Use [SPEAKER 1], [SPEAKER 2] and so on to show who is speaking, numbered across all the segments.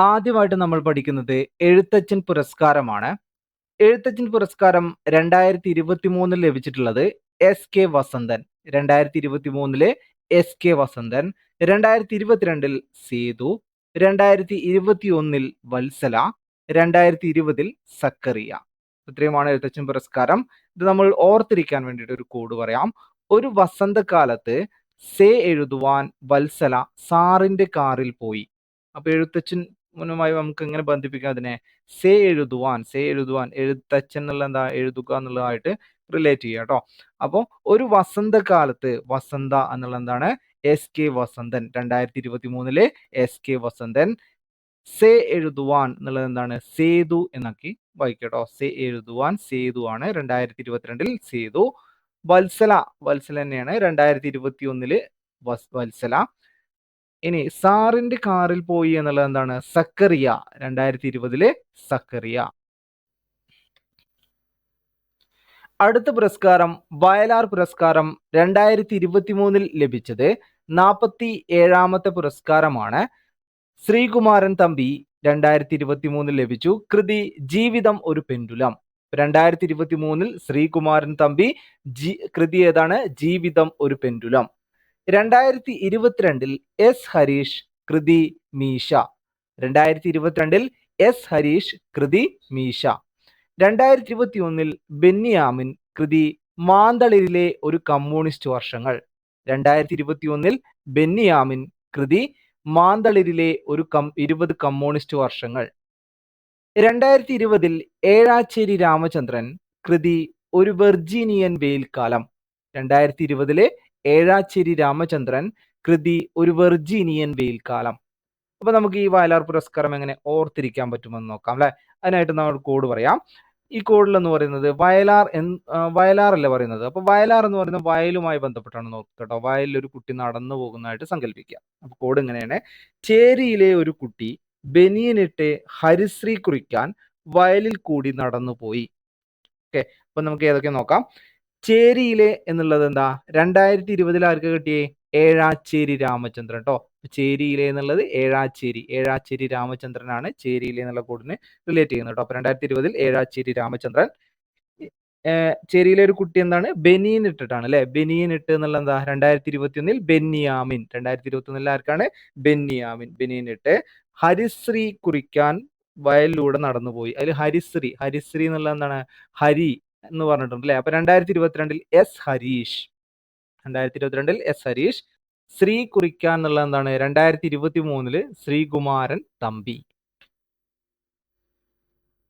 [SPEAKER 1] ആദ്യമായിട്ട് നമ്മൾ പഠിക്കുന്നത് എഴുത്തച്ഛൻ പുരസ്കാരമാണ്. എഴുത്തച്ഛൻ പുരസ്കാരം രണ്ടായിരത്തി ഇരുപത്തി മൂന്നിൽ ലഭിച്ചിട്ടുള്ളത് എസ് കെ വസന്തൻ. രണ്ടായിരത്തി ഇരുപത്തി മൂന്നിൽ എസ് കെ വസന്തൻ. രണ്ടായിരത്തി ഇരുപത്തിരണ്ടിൽ സേതു. രണ്ടായിരത്തി ഇരുപത്തി ഒന്നിൽ വത്സല. രണ്ടായിരത്തി ഇരുപതിൽ സക്കറിയ. ഇത്രയുമാണ് എഴുത്തച്ഛൻ പുരസ്കാരം. ഇത് നമ്മൾ ഓർത്തിരിക്കാൻ വേണ്ടിയിട്ട് ഒരു കോഡ് പറയാം. ഒരു വസന്തകാലത്ത് സേ എഴുതുവാൻ വത്സല സാറിന്റെ കാറിൽ പോയി. അപ്പൊ എഴുത്തച്ഛൻ മുന്നുമായി നമുക്ക് ഇങ്ങനെ ബന്ധിപ്പിക്കാം. അതിനെ സേ എഴുതുവാൻ സേ എഴുതുവാൻ എഴുത്തച്ഛൻ എന്നുള്ള എന്താ എഴുതുക എന്നുള്ളതായിട്ട് റിലേറ്റ് ചെയ്യുക കേട്ടോ അപ്പോൾ ഒരു വസന്തകാലത്ത് വസന്ത എന്നുള്ള എന്താണ്? എസ് കെ വസന്തൻ രണ്ടായിരത്തി ഇരുപത്തി മൂന്നിലെ എസ് കെ വസന്തൻ സേ എഴുതുവാൻ എന്നുള്ളത് എന്താണ്? സേതു എന്നാക്കി വായിക്കട്ടോ സേ എഴുതുവാൻ സേതു ആണ് രണ്ടായിരത്തി ഇരുപത്തിരണ്ടിൽ സേതു. വത്സല വത്സല തന്നെയാണ് രണ്ടായിരത്തി ഇരുപത്തി ഒന്നിൽ വത്സല. ഇനി സാറിന്റെ കാറിൽ പോയി എന്നുള്ളത് എന്താണ്? സക്കറിയ രണ്ടായിരത്തി ഇരുപതിലെ സക്കറിയ. അടുത്ത പുരസ്കാരം വയലാർ പുരസ്കാരം രണ്ടായിരത്തി ഇരുപത്തി മൂന്നിൽ ലഭിച്ചത് നാൽപ്പത്തി ഏഴാമത്തെ പുരസ്കാരമാണ്. ശ്രീകുമാരൻ തമ്പി രണ്ടായിരത്തി ഇരുപത്തി മൂന്നിൽ ലഭിച്ചു. കൃതി ജീവിതം ഒരു പെൻഡുലം. രണ്ടായിരത്തി ഇരുപത്തി മൂന്നിൽ ശ്രീകുമാരൻ തമ്പി ജി കൃതി ഏതാണ്? ജീവിതം ഒരു പെൻഡുലം. രണ്ടായിരത്തി ഇരുപത്തിരണ്ടിൽ എസ് ഹരീഷ് കൃതി മീശ. രണ്ടായിരത്തി ഇരുപത്തിരണ്ടിൽ എസ് ഹരീഷ് കൃതി മീശ. രണ്ടായിരത്തി ഇരുപത്തി ഒന്നിൽ ബെന്നിയാമിൻ കൃതി മാന്തളിരിലെ ഒരു കമ്മ്യൂണിസ്റ്റ് വർഷങ്ങൾ. രണ്ടായിരത്തി ഇരുപത്തി ഒന്നിൽ ബെന്നിയാമിൻ കൃതി മാന്തളിരിലെ ഒരു കം ഇരുപത് കമ്മ്യൂണിസ്റ്റ് വർഷങ്ങൾ. രണ്ടായിരത്തി ഇരുപതിൽ ഏഴാച്ചേരി രാമചന്ദ്രൻ കൃതി ഒരു വെർജീനിയൻ വെയിൽക്കാലം രണ്ടായിരത്തി ഇരുപതിലെ ഏഴാച്ചേരി രാമചന്ദ്രൻ കൃതി ഒരു വെർജീനിയൻ വെയിൽക്കാലം അപ്പൊ നമുക്ക് ഈ വയലാർ പുരസ്കാരം എങ്ങനെ ഓർത്തിരിക്കാൻ പറ്റുമെന്ന് നോക്കാം അല്ലെ? അതിനായിട്ട് നമ്മൾ കോഡ് പറയാം. ഈ കോഡിൽ എന്ന് പറയുന്നത് വയലാർ എന്ന് വയലാർ അല്ല പറയുന്നത്? അപ്പൊ വയലാർ എന്ന് പറയുന്നത് വയലുമായി ബന്ധപ്പെട്ടാണ് നോക്കുക കേട്ടോ. വയലിൽ ഒരു കുട്ടി നടന്നു പോകുന്നതായിട്ട് സങ്കല്പിക്കുക അപ്പൊ കോഡ് എങ്ങനെയാണ്? ചേരിയിലെ ഒരു കുട്ടി ബനിയനിട്ട് ഹരിശ്രീ കുറിക്കാൻ വയലിൽ കൂടി നടന്നു പോയി ഓക്കെ അപ്പൊ നമുക്ക് ഏതൊക്കെ നോക്കാം? ചേരിയിലെ എന്നുള്ളത് എന്താ? രണ്ടായിരത്തി ഇരുപതിൽ ആർക്ക് കിട്ടിയേ? ഏഴാച്ചേരി രാമചന്ദ്രൻ കേട്ടോ ചേരിയിലെ എന്നുള്ളത് ഏഴാച്ചേരി. ഏഴാച്ചേരി രാമചന്ദ്രനാണ് ചേരിയിലെ എന്നുള്ള കോഡിന് റിലേറ്റ് ചെയ്യുന്നത് കേട്ടോ അപ്പൊ രണ്ടായിരത്തി ഇരുപതിൽ ഏഴാച്ചേരി രാമചന്ദ്രൻ. ചേരിയിലെ ഒരു കുട്ടി എന്താണ്? ബെനിയൻ ഇട്ടിട്ടാണ് അല്ലെ? ബെനിയൻ ഇട്ട് എന്നുള്ള എന്താ? രണ്ടായിരത്തി ഇരുപത്തി ഒന്നിൽ ബെന്നിയാമിൻ രണ്ടായിരത്തി ഇരുപത്തി ഒന്നിൽ ആർക്കാണ്? ബെന്നിയാമിൻ ബെനിയൻ ഇട്ട് ഹരിശ്രീ കുറിക്കാൻ വയലിലൂടെ നടന്നുപോയി. അതിൽ ഹരിശ്രീ. ഹരിശ്രീ എന്നുള്ള എന്താണ്? ഹരി. എന്ന് പറഞ്ഞിട്ടുണ്ട് അല്ലെ അപ്പൊ രണ്ടായിരത്തി ഇരുപത്തിരണ്ടിൽ എസ് ഹരീഷ് രണ്ടായിരത്തി ഇരുപത്തിരണ്ടിൽ എസ് ഹരീഷ് ശ്രീ കുറിക്കാൻ എന്നുള്ള എന്താണ്? രണ്ടായിരത്തി ഇരുപത്തി മൂന്നിൽ ശ്രീകുമാരൻ തമ്പി.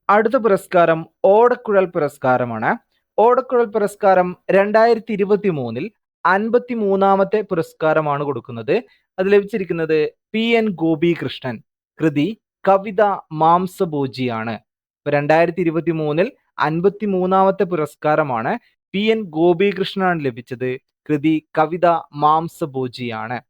[SPEAKER 1] അടുത്ത പുരസ്കാരം ഓടക്കുഴൽ പുരസ്കാരമാണ്. ഓടക്കുഴൽ പുരസ്കാരം രണ്ടായിരത്തി ഇരുപത്തി മൂന്നിൽ അൻപത്തി മൂന്നാമത്തെ പുരസ്കാരമാണ് കൊടുക്കുന്നത്. അത് ലഭിച്ചിരിക്കുന്നത് പി എൻ ഗോപികൃഷ്ണൻ കൃതി കവിത മാംസഭോജിയാണ്. രണ്ടായിരത്തി ഇരുപത്തി മൂന്നിൽ അൻപത്തി മൂന്നാമത്തെ പുരസ്കാരമാണ് പി എൻ ഗോപികൃഷ്ണനാണ് ലഭിച്ചത്. കൃതി കവിത മാംസഭോജിയാണ്.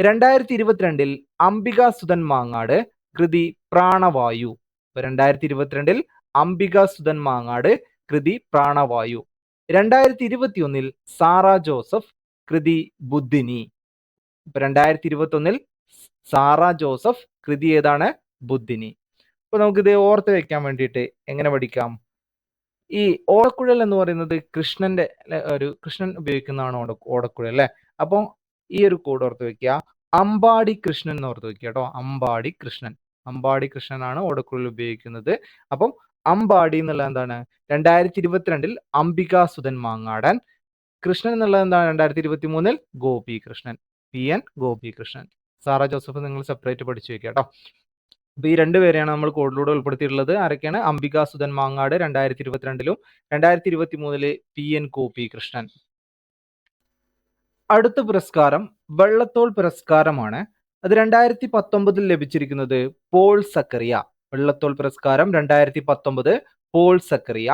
[SPEAKER 1] രണ്ടായിരത്തി ഇരുപത്തിരണ്ടിൽ അംബിക സുധൻ മാങ്ങാട് കൃതി പ്രാണവായു. രണ്ടായിരത്തി ഇരുപത്തിരണ്ടിൽ അംബിക സുധൻ മാങ്ങാട് കൃതി പ്രാണവായു. രണ്ടായിരത്തി ഇരുപത്തി ഒന്നിൽ സാറ ജോസഫ് കൃതി ബുദ്ധിനി. ഇപ്പൊ രണ്ടായിരത്തി ഇരുപത്തി ഒന്നിൽ സാറ ജോസഫ് കൃതി ഏതാണ്? ബുദ്ധിനി. അപ്പൊ നമുക്കിത് ഓർത്ത് വെക്കാൻ വേണ്ടിയിട്ട് എങ്ങനെ പഠിക്കാം? ഈ ഓടക്കുഴൽ എന്ന് പറയുന്നത് കൃഷ്ണന്റെ ഒരു കൃഷ്ണൻ ഉപയോഗിക്കുന്നതാണ് ഓട ഓടക്കുഴൽ അല്ലെ? അപ്പോൾ ഈ ഒരു കോഡ് ഓർത്ത് വെക്കുക അമ്പാടി കൃഷ്ണൻ എന്ന് ഓർത്ത് വെക്കുക കേട്ടോ അമ്പാടി കൃഷ്ണൻ. അമ്പാടി കൃഷ്ണനാണ് ഓടക്കുഴൽ ഉപയോഗിക്കുന്നത്. അപ്പം അമ്പാടി എന്നുള്ള എന്താണ്? രണ്ടായിരത്തി ഇരുപത്തിരണ്ടിൽ അംബിക സുധൻ മാങ്ങാടൻ. കൃഷ്ണൻ എന്നുള്ളത് എന്താണ്? രണ്ടായിരത്തി ഇരുപത്തി മൂന്നിൽ Gopi Krishnan. P N Gopi Krishnan. Sara Joseph നിങ്ങൾ സെപ്പറേറ്റ് പഠിച്ചു വെക്കുക കേട്ടോ അപ്പൊ ഈ രണ്ടുപേരെയാണ് നമ്മൾ കോഡിലൂടെ ഉൾപ്പെടുത്തിയിട്ടുള്ളത്. ആരൊക്കെയാണ്? അംബിക സുധൻ മാങ്ങാട് രണ്ടായിരത്തി ഇരുപത്തിരണ്ടിലും രണ്ടായിരത്തി ഇരുപത്തി മൂന്നിൽ പി എൻ കോപി കൃഷ്ണൻ അടുത്ത പുരസ്കാരം വെള്ളത്തോൾ പുരസ്കാരമാണ്. അത് രണ്ടായിരത്തി പത്തൊമ്പതിൽ ലഭിച്ചിരിക്കുന്നത് പോൾ സക്കറിയ. വെള്ളത്തോൾ പുരസ്കാരം രണ്ടായിരത്തി പത്തൊമ്പത് പോൾ സക്കറിയ.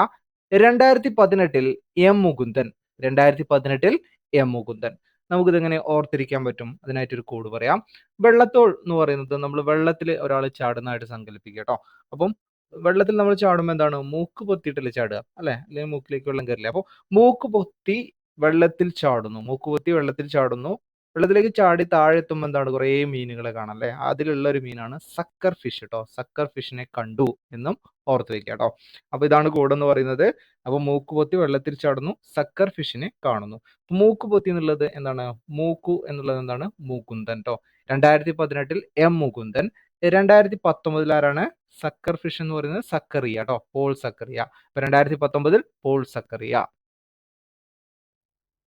[SPEAKER 1] രണ്ടായിരത്തി പതിനെട്ടിൽ എം മുകുന്ദൻ. രണ്ടായിരത്തി പതിനെട്ടിൽ എം മുകുന്ദൻ. നമുക്കിതെങ്ങനെ ഓർത്തിരിക്കാൻ പറ്റും? അതിനായിട്ടൊരു കോഡ് പറയാം. വെള്ളത്തോൾ എന്ന് പറയുന്നത് നമ്മൾ വെള്ളത്തിൽ ഒരാൾ ചാടുന്നതായിട്ട് സങ്കല്പിക്കുക കേട്ടോ. അപ്പം വെള്ളത്തിൽ നമ്മൾ ചാടുമ്പോൾ എന്താണ്? മൂക്ക് പൊത്തിയിട്ടല്ലേ ചാടുക അല്ലെ? അല്ലെങ്കിൽ മൂക്കിലേക്ക് വെള്ളം കയറില്ല? അപ്പോൾ മൂക്ക് പൊത്തി വെള്ളത്തിൽ ചാടുന്നു. മൂക്ക് പൊത്തി വെള്ളത്തിൽ ചാടുന്നു. വെള്ളത്തിലേക്ക് ചാടി താഴെ എത്തുമ്പോൾ എന്താണ്? കുറേ മീനുകളെ കാണാം അല്ലേ? അതിലുള്ള ഒരു മീനാണ് സക്കർ ഫിഷ് കേട്ടോ. സക്കർ ഫിഷിനെ കണ്ടു എന്നും ഓർത്ത് വെക്കുക കേട്ടോ. അപ്പൊ ഇതാണ് കോഡ് എന്ന് പറയുന്നത്. അപ്പൊ മൂക്കുപൊത്തി വെള്ളത്തിൽ ചാടുന്നു സക്കർ ഫിഷിനെ കാണുന്നു. മൂക്കുപൊത്തി എന്നുള്ളത് എന്താണ്? മൂക്കു എന്നുള്ളത് എന്താണ്? മൂക്കുന്തൻ കേട്ടോ രണ്ടായിരത്തി പതിനെട്ടിൽ എം മുകുന്ദൻ രണ്ടായിരത്തി പത്തൊമ്പതിൽ ആരാണ്? സക്കർ ഫിഷ് എന്ന് പറയുന്നത് സക്കറിയ കേട്ടോ പോൾ സക്കറിയ. അപ്പൊ രണ്ടായിരത്തി പത്തൊമ്പതിൽ പോൾ സക്കറിയ.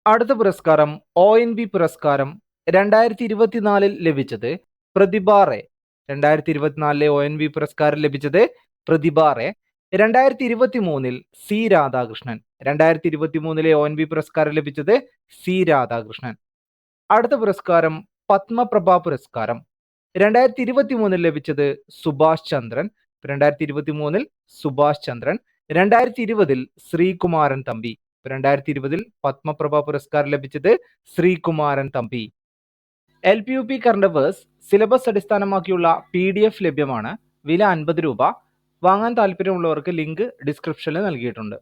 [SPEAKER 1] അടുത്ത പുരസ്കാരം ഒ എൻ ബി പുരസ്കാരം രണ്ടായിരത്തി ഇരുപത്തിനാലിൽ ലഭിച്ചത് പ്രതിഭാറെ. രണ്ടായിരത്തി ഇരുപത്തിനാലിലെ ഒ എൻ ബി പുരസ്കാരം ലഭിച്ചത് പ്രതിഭ റേ രണ്ടായിരത്തി ഇരുപത്തി മൂന്നിൽ സി രാധാകൃഷ്ണൻ രണ്ടായിരത്തി ഇരുപത്തി മൂന്നിലെ ഒ എൻ വി പുരസ്കാരം ലഭിച്ചത് സി രാധാകൃഷ്ണൻ. അടുത്ത പുരസ്കാരം പത്മപ്രഭ പുരസ്കാരം രണ്ടായിരത്തി ഇരുപത്തി മൂന്നിൽ ലഭിച്ചത് സുഭാഷ് ചന്ദ്രൻ രണ്ടായിരത്തി ഇരുപത്തി മൂന്നിൽ സുഭാഷ് ചന്ദ്രൻ രണ്ടായിരത്തി ഇരുപതിൽ ശ്രീകുമാരൻ തമ്പി രണ്ടായിരത്തി ഇരുപതിൽ പത്മപ്രഭ പുരസ്കാരം ലഭിച്ചത് Sreekumaran Thampi. L P U P current affairs syllabus അടിസ്ഥാനമാക്കിയുള്ള പി ഡി എഫ് ലഭ്യമാണ്. വില അൻപത് രൂപ. വാങ്ങാൻ താല്പര്യമുള്ളവർക്ക് ലിങ്ക് ഡിസ്ക്രിപ്ഷനിൽ നൽകിയിട്ടുണ്ട്.